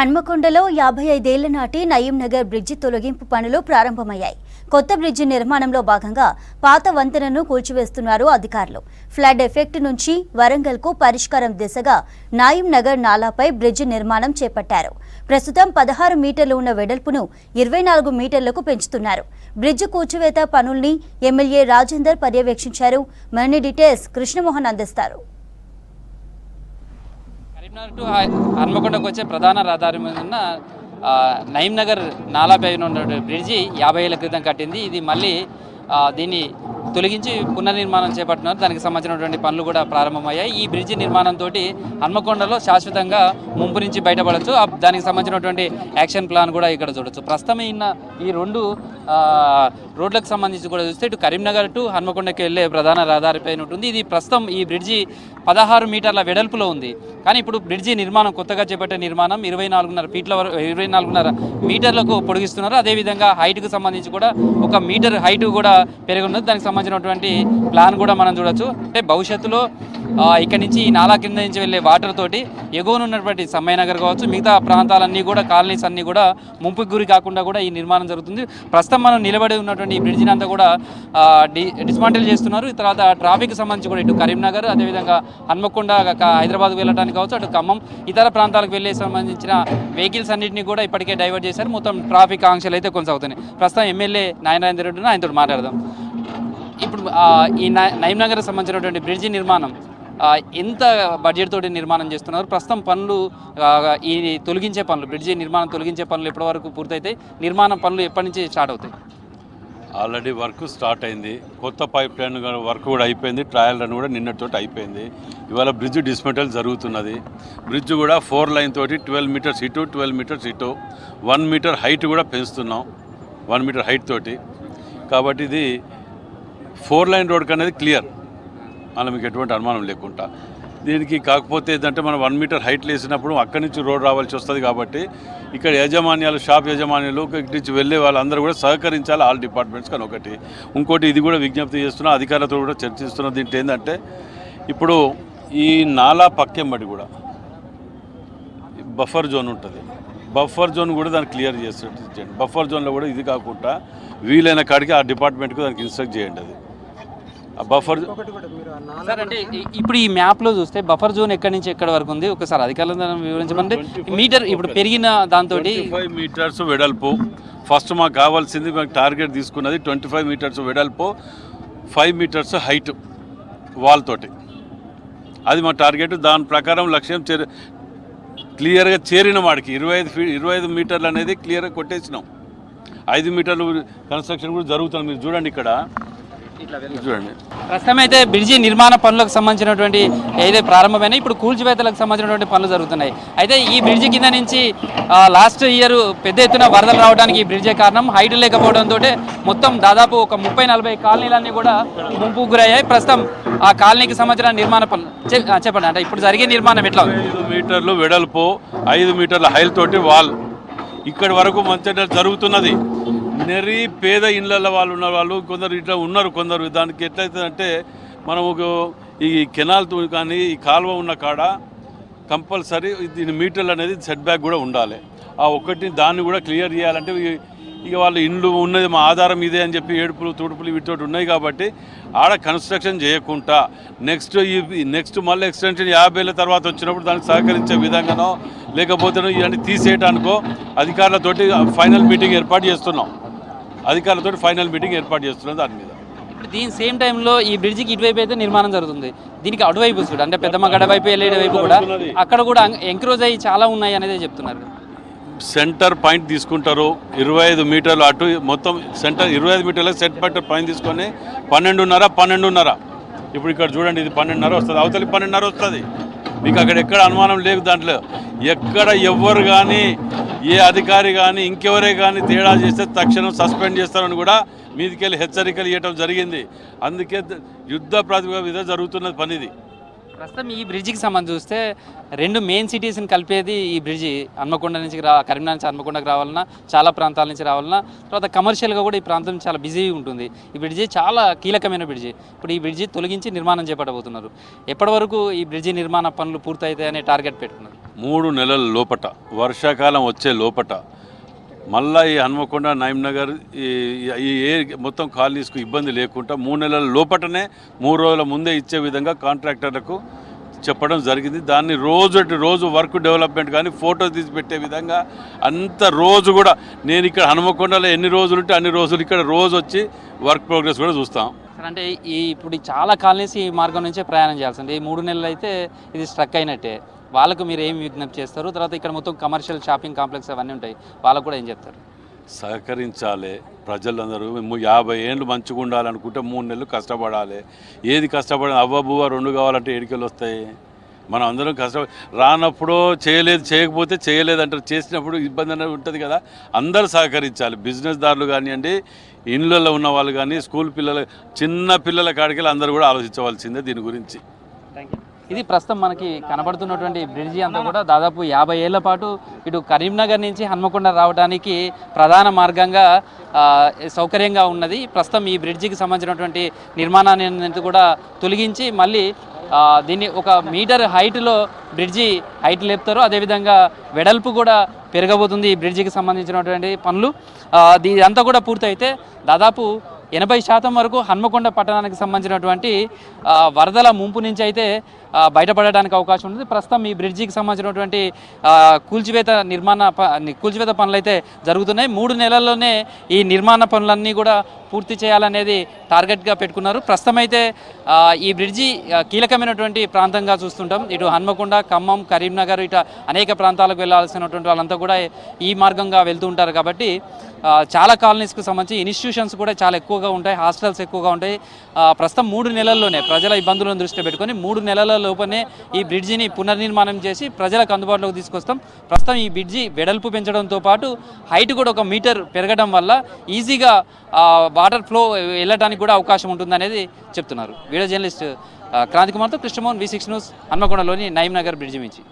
హన్మకొండలో యాభై ఐదేళ్ళ నాటి నయీం నగర్ బ్రిడ్జి తొలగింపు పనులు ప్రారంభమయ్యాయి. కొత్త బ్రిడ్జి నిర్మాణంలో భాగంగా పాత వంతెనను కూల్చివేస్తున్నారు అధికారులు. ఫ్లడ్ ఎఫెక్ట్ నుంచి వరంగల్కు పరిష్కారం దిశగా నాయిం నగర్ నాలాపై బ్రిడ్జి నిర్మాణం చేపట్టారు. ప్రస్తుతం పదహారు మీటర్లు ఉన్న వెడల్పును ఇరవై నాలుగు మీటర్లకు పెంచుతున్నారు. బ్రిడ్జి కూల్చివేత పనుల్ని ఎమ్మెల్యే రాజేందర్ పర్యవేక్షించారు. మరిన్ని డీటెయిల్స్ కృష్ణమోహన్ అందిస్తారు. కరీంనగర్ టు హన్మకొండకు వచ్చే ప్రధాన రహదారి మీద ఉన్న నయీం నగర్ నాలాపై ఉన్న బ్రిడ్జి యాభై ఏళ్ళ క్రితం కట్టింది. ఇది మళ్ళీ దీన్ని తొలగించి పునర్నిర్మాణం చేపట్టినారు. దానికి సంబంధించినటువంటి పనులు కూడా ప్రారంభమయ్యాయి. ఈ బ్రిడ్జి నిర్మాణంతో హన్మకొండలో శాశ్వతంగా ముంపు నుంచి బయటపడవచ్చు దానికి సంబంధించినటువంటి యాక్షన్ ప్లాన్ కూడా ఇక్కడ చూడొచ్చు. ప్రస్తుతం ఉన్న ఈ రెండు రోడ్లకు సంబంధించి కూడా చూస్తే ఇటు కరీంనగర్ టు హన్మకొండకి వెళ్ళే ప్రధాన రహదారిపై ఉంటుంది. ఇది ప్రస్తుతం ఈ బ్రిడ్జి పదహారు మీటర్ల వెడల్పులో ఉంది. కానీ ఇప్పుడు బ్రిడ్జి నిర్మాణం కొత్తగా చేపట్టే నిర్మాణం ఇరవై నాలుగున్నర ఫీట్ల వరకు ఇరవై నాలుగున్నర మీటర్లకు పొడిగిస్తున్నారు. అదేవిధంగా హైట్కు సంబంధించి కూడా ఒక మీటర్ హైట్ కూడా పెరిగి ఉన్నది. దానికి సంబంధించినటువంటి ప్లాన్ కూడా మనం చూడొచ్చు. అంటే భవిష్యత్తులో ఇక్కడ నుంచి ఈ నాలా కింద నుంచి వెళ్ళే వాటర్ తోటి ఎగువన ఉన్నటువంటి సమ్మయ్యనగర్ కావచ్చు మిగతా ప్రాంతాలన్నీ కూడా కాలనీస్ అన్నీ కూడా ముంపుకు గురి కాకుండా కూడా ఈ నిర్మాణం జరుగుతుంది. ప్రస్తుతం మనం నిలబడి ఉన్నటువంటి ఈ బ్రిడ్జిని అంతా కూడా డి డిస్మాంటిల్ చేస్తున్నారు. తర్వాత ట్రాఫిక్ సంబంధించి కూడా ఇటు కరీంనగర్ అదేవిధంగా హన్మకొండ హైదరాబాద్ హైదరాబాద్కు వెళ్ళడానికి కావచ్చు అటు ఖమ్మం ఇతర ప్రాంతాలకు వెళ్ళే సంబంధించిన వెహికల్స్ అన్నింటినీ కూడా ఇప్పటికే డైవర్ట్ చేశారు. మొత్తం ట్రాఫిక్ ఆంక్షలు అయితే కొనసాగుతున్నాయి. ప్రస్తుతం ఎమ్మెల్యే నాయనరేంద్ర రెడ్డి ఆయనతో మాట్లాడదాం. ఇప్పుడు ఈ నై- నయీం నగర్ సంబంధించినటువంటి బ్రిడ్జి నిర్మాణం ఎంత బడ్జెట్ తోటి నిర్మాణం చేస్తున్నారు? ప్రస్తుతం పనులు ఈ తొలగించే పనులు బ్రిడ్జి నిర్మాణం తొలగించే పనులు ఎప్పటి వరకు పూర్తయితే నిర్మాణం పనులు ఎప్పటి నుంచి స్టార్ట్ అవుతాయి? ఆల్రెడీ వర్క్ స్టార్ట్ అయింది. కొత్త పైప్ లైన్ వర్క్ కూడా అయిపోయింది. ట్రయల్ రన్ కూడా నిన్నటితోటి అయిపోయింది. ఇవాళ బ్రిడ్జ్ డిస్మెంటల్ జరుగుతున్నది. బ్రిడ్జ్ కూడా ఫోర్ లైన్ తోటి ట్వెల్వ్ మీటర్స్ ఇటు ట్వెల్వ్ మీటర్స్ ఇటు వన్ మీటర్ హైట్ కూడా పెంచుతున్నాం. వన్ మీటర్ హైట్ తోటి. కాబట్టి ఇది ఫోర్ లైన్ రోడ్ అనేది క్లియర్. అలా మీకు ఎటువంటి అనుమానం లేకుండా. దీనికి కాకపోతే ఏంటంటే మనం వన్ మీటర్ హైట్ వేసినప్పుడు అక్కడి నుంచి రోడ్ రావాల్సి వస్తుంది కాబట్టి ఇక్కడ యాజమాన్యాలు షాప్ యాజమాన్యాలు ఇక్కడి నుంచి వెళ్ళే వాళ్ళందరూ కూడా సహకరించాలి ఆల్ డిపార్ట్మెంట్స్ కానీ ఒకటి. ఇంకోటి ఇది కూడా విజ్ఞప్తి చేస్తున్నా అధికారులతో కూడా చర్చిస్తున్న దీంట్లో ఏంటంటే ఇప్పుడు ఈ నాలా పక్కెంబడి కూడా బఫర్ జోన్ ఉంటుంది. బఫర్ జోన్ కూడా దాన్ని క్లియర్ చేసేది బఫర్ జోన్లో కూడా ఇది కాకుండా వీలైన కాడికి ఆ డిపార్ట్మెంట్కి దానికి ఇన్స్ట్రక్ట్ చేయండి అది. బఫర్ సార్ అంటే ఇప్పుడు ఈ మ్యాప్లో చూస్తే బఫర్ జోన్ ఎక్కడి నుంచి ఎక్కడి వరకు ఉంది? ఒకసారి అధికారులు వివరించమంటే మీటర్ ఇప్పుడు పెరిగిన దాంతో ఫైవ్ మీటర్స్ వెడల్పు. ఫస్ట్ మాకు కావాల్సింది మాకు టార్గెట్ తీసుకున్నది ట్వంటీ ఫైవ్ మీటర్స్ వెడల్పు ఫైవ్ మీటర్స్ హైట్ వాల్ తోటి అది మా టార్గెట్ దాని ప్రకారం లక్ష్యం చేరి క్లియర్గా చేరిన వాడికి. ఇరవై ఐదు ఫీ ఇరవై ఐదు మీటర్లు అనేది క్లియర్గా కొట్టేసినాం. ఐదు మీటర్లు కన్స్ట్రక్షన్ కూడా జరుగుతుంది మీరు చూడండి ఇక్కడ. చూడండి. ప్రస్తుతం అయితే బ్రిడ్జి నిర్మాణ పనులకు సంబంధించినటువంటి ఏదైతే ప్రారంభమైన ఇప్పుడు కూల్చివేతలకు సంబంధించినటువంటి పనులు జరుగుతున్నాయి. అయితే ఈ బ్రిడ్జి కింద నుంచి లాస్ట్ ఇయర్ పెద్ద ఎత్తున వరదలు రావడానికి ఈ బ్రిడ్జే కారణం. హైట్ లేకపోవడంతో మొత్తం దాదాపు ఒక ముప్పై నలభై కాలనీలన్నీ కూడా ముంపుకు గురయ్యాయి. ప్రస్తుతం ఆ కాలనీకి సంబంధించిన నిర్మాణ పనులు. చెప్పండి. అంటే ఇప్పుడు జరిగే నిర్మాణం ఎట్లా ఐదు మీటర్లు వెడల్పు ఐదు మీటర్ల హైల్ తోటి వాల్. ఇక్కడి వరకు మంచిగా జరుగుతున్నది. నెరి పేద ఇళ్ళ వాళ్ళు ఉన్న వాళ్ళు కొందరు ఇట్లా ఉన్నారు కొందరు. దానికి ఎట్లయితే మనం ఈ కెనాల్తో కానీ ఈ కాలువ ఉన్న కాడ కంపల్సరీ దీని మీటర్లు అనేది సెట్ బ్యాక్ కూడా ఉండాలి. ఆ ఒక్కటి దాన్ని కూడా క్లియర్ చేయాలంటే ఇక వాళ్ళ ఇండ్లు ఉన్నది మా ఆధారం ఇదే అని చెప్పి ఏడుపులు తుడుపులు వీటితోటి ఉన్నాయి కాబట్టి ఆడ కన్స్ట్రక్షన్ చేయకుండా నెక్స్ట్ ఈ నెక్స్ట్ మళ్ళీ ఎక్స్టెన్షన్ యాభై ఏళ్ళ తర్వాత వచ్చినప్పుడు దానికి సహకరించే విధంగానో లేకపోతే ఇవన్నీ తీసేయటానికో అధికారులతోటి ఫైనల్ మీటింగ్ ఏర్పాటు చేస్తున్నాం. అధికారులతోటి ఫైనల్ మీటింగ్ ఏర్పాటు చేస్తున్నాం దాని మీద. ఇప్పుడు దీని సేమ్ టైంలో ఈ బ్రిడ్జికి ఇటువైపు అయితే నిర్మాణం జరుగుతుంది. దీనికి అటువైపు చూడు అంటే పెద్దమ్మగడ వైపు వెళ్ళే వైపు కూడా అక్కడ కూడా ఎంక్రోజ్ అయ్యి చాలా ఉన్నాయి అనేది చెప్తున్నారు. సెంటర్ పాయింట్ తీసుకుంటారు. ఇరవై ఐదు మీటర్లు అటు మొత్తం సెంటర్ ఇరవై ఐదు మీటర్ల సెట్ పాయింట్ పాయింట్ తీసుకొని పన్నెండున్నర పన్నెండున్నర. ఇప్పుడు ఇక్కడ చూడండి ఇది పన్నెండున్నర వస్తుంది. అవతలి పన్నెండున్నర వస్తుంది. మీకు అక్కడ ఎక్కడ అనుమానం లేదు దాంట్లో. ఎక్కడ ఎవ్వరు కానీ ఏ అధికారి కానీ ఇంకెవరే కానీ తేడా చేస్తే తక్షణం సస్పెండ్ చేస్తారని కూడా మీదికెళ్ళి హెచ్చరికలు ఇవ్వటం జరిగింది. అందుకే యుద్ధ ప్రాతిపదిక మీద జరుగుతున్నది పనిది. ప్రస్తుతం ఈ బ్రిడ్జికి సంబంధించి చూస్తే రెండు మెయిన్ సిటీస్ని కలిపేది ఈ బ్రిడ్జి. హన్మకొండ నుంచి రా కరీంనగర్ నుంచి హన్మకొండకు రావాలన్నా చాలా ప్రాంతాల నుంచి రావాలన్నా తర్వాత కమర్షియల్గా కూడా ఈ ప్రాంతం చాలా బిజీగా ఉంటుంది. ఈ బ్రిడ్జి చాలా కీలకమైన బ్రిడ్జి. ఇప్పుడు ఈ బ్రిడ్జి తొలగించి నిర్మాణం చేపట్టబోతున్నారు. ఎప్పటి వరకు ఈ బ్రిడ్జి నిర్మాణ పనులు పూర్తయితాయనే టార్గెట్ పెట్టుకున్నారు? మూడు నెలల లోపట వర్షాకాలం వచ్చే లోపట మళ్ళా ఈ హన్మకొండ నగర్ ఈ ఈ ఏ మొత్తం కాలనీస్కు ఇబ్బంది లేకుండా మూడు నెలల లోపటనే మూడు రోజుల ముందే ఇచ్చే విధంగా కాంట్రాక్టర్లకు చెప్పడం జరిగింది. దాన్ని రోజు రోజు వర్క్ డెవలప్మెంట్ కానీ ఫోటో తీసి పెట్టే విధంగా అంత రోజు కూడా నేను ఇక్కడ హనుమకొండలో ఎన్ని రోజులు ఉంటే అన్ని రోజులు ఇక్కడ రోజు వచ్చి వర్క్ ప్రోగ్రెస్ కూడా చూస్తాం. అంటే ఈ ఇప్పుడు చాలా కాలనీస్ ఈ మార్గం నుంచే ప్రయాణం చేయాల్సింది. ఈ మూడు నెలలు అయితే ఇది స్ట్రక్ అయినట్టే. వాళ్ళకు మీరు ఏం విజ్ఞప్తి చేస్తారు? తర్వాత ఇక్కడ మొత్తం కమర్షియల్ షాపింగ్ కాంప్లెక్స్ అవన్నీ ఉంటాయి. వాళ్ళకు కూడా ఏం చెప్తారు? సహకరించాలి ప్రజలందరూ. యాభై ఏళ్ళు మంచిగా ఉండాలనుకుంటే మూడు నెలలు కష్టపడాలి. ఏది కష్టపడి అవ్వబువ్వ రెండు కావాలంటే ఏడికెళ్ళి వస్తాయి. మనం అందరం కష్ట రానప్పుడు చేయలేదు చేయకపోతే చేయలేదు అంటారు. చేసినప్పుడు ఇబ్బంది అనేది ఉంటుంది కదా. అందరూ సహకరించాలి. బిజినెస్ దారులు కానివ్వండి ఇండ్లలో ఉన్న వాళ్ళు కానీ స్కూల్ పిల్లలు చిన్న పిల్లల కాడికి అందరూ కూడా ఆలోచించవలసిందే దీని గురించి. ఇది ప్రస్తుతం మనకి కనబడుతున్నటువంటి బ్రిడ్జి అంతా కూడా దాదాపు యాభై ఏళ్ళ పాటు ఇటు కరీంనగర్ నుంచి హన్మకొండ రావడానికి ప్రధాన మార్గంగా సౌకర్యంగా ఉన్నది. ప్రస్తుతం ఈ బ్రిడ్జికి సంబంధించినటువంటి నిర్మాణాన్ని కూడా తొలగించి మళ్ళీ దీన్ని ఒక మీటర్ హైట్లో బ్రిడ్జి హైట్ లేపుతారు. అదేవిధంగా వెడల్పు కూడా పెరగబోతుంది ఈ బ్రిడ్జికి సంబంధించినటువంటి పనులు. దీని అంతా కూడా పూర్తయితే దాదాపు ఎనభై శాతం వరకు హన్మకొండ పట్టణానికి సంబంధించినటువంటి వరదల ముంపు నుంచి అయితే బయటపడడానికి అవకాశం ఉంది ప్రస్తుతం ఈ బ్రిడ్జికి సంబంధించినటువంటి కూల్చివేత నిర్మాణ ప- కూల్చివేత పనులు అయితే జరుగుతున్నాయి. మూడు నెలల్లోనే ఈ నిర్మాణ పనులన్నీ కూడా పూర్తి చేయాలనేది టార్గెట్గా పెట్టుకున్నారు. ప్రస్తుతం అయితే ఈ బ్రిడ్జి కీలకమైనటువంటి ప్రాంతంగా చూస్తుంటాం. ఇటు హన్మకొండ ఖమ్మం కరీంనగర్ ఇట అనేక ప్రాంతాలకు వెళ్ళాల్సినటువంటి వాళ్ళంతా కూడా ఈ మార్గంగా వెళ్తూ ఉంటారు కాబట్టి చాలా కాలనీస్కి సంబంధించి ఇన్స్టిట్యూషన్స్ కూడా చాలా ఎక్కువగా ఉంటాయి. హాస్టల్స్ ఎక్కువగా ఉంటాయి. ప్రస్తుతం మూడు నెలల్లోనే ప్రజల ఇబ్బందులను దృష్టిలో పెట్టుకొని మూడు నెలల లోపలనే ఈ బ్రిడ్జిని పునర్నిర్మాణం చేసి ప్రజలకు అందుబాటులోకి తీసుకొస్తాం. ప్రస్తుతం ఈ బ్రిడ్జి వెడల్పు పెంచడంతో పాటు హైట్ కూడా ఒక మీటర్ పెరగడం వల్ల ఈజీగా వాటర్ ఫ్లో వెళ్ళడానికి కూడా అవకాశం ఉంటుందనేది చెప్తున్నారు. వీడియో జర్నలిస్ట్ ఆ, క్రాంతి కుమార్తో కృష్ణమోహన్ వి సిక్స్ న్యూస్ హన్మకొండలోని నయీం నగర్ బ్రిడ్జి నుంచి.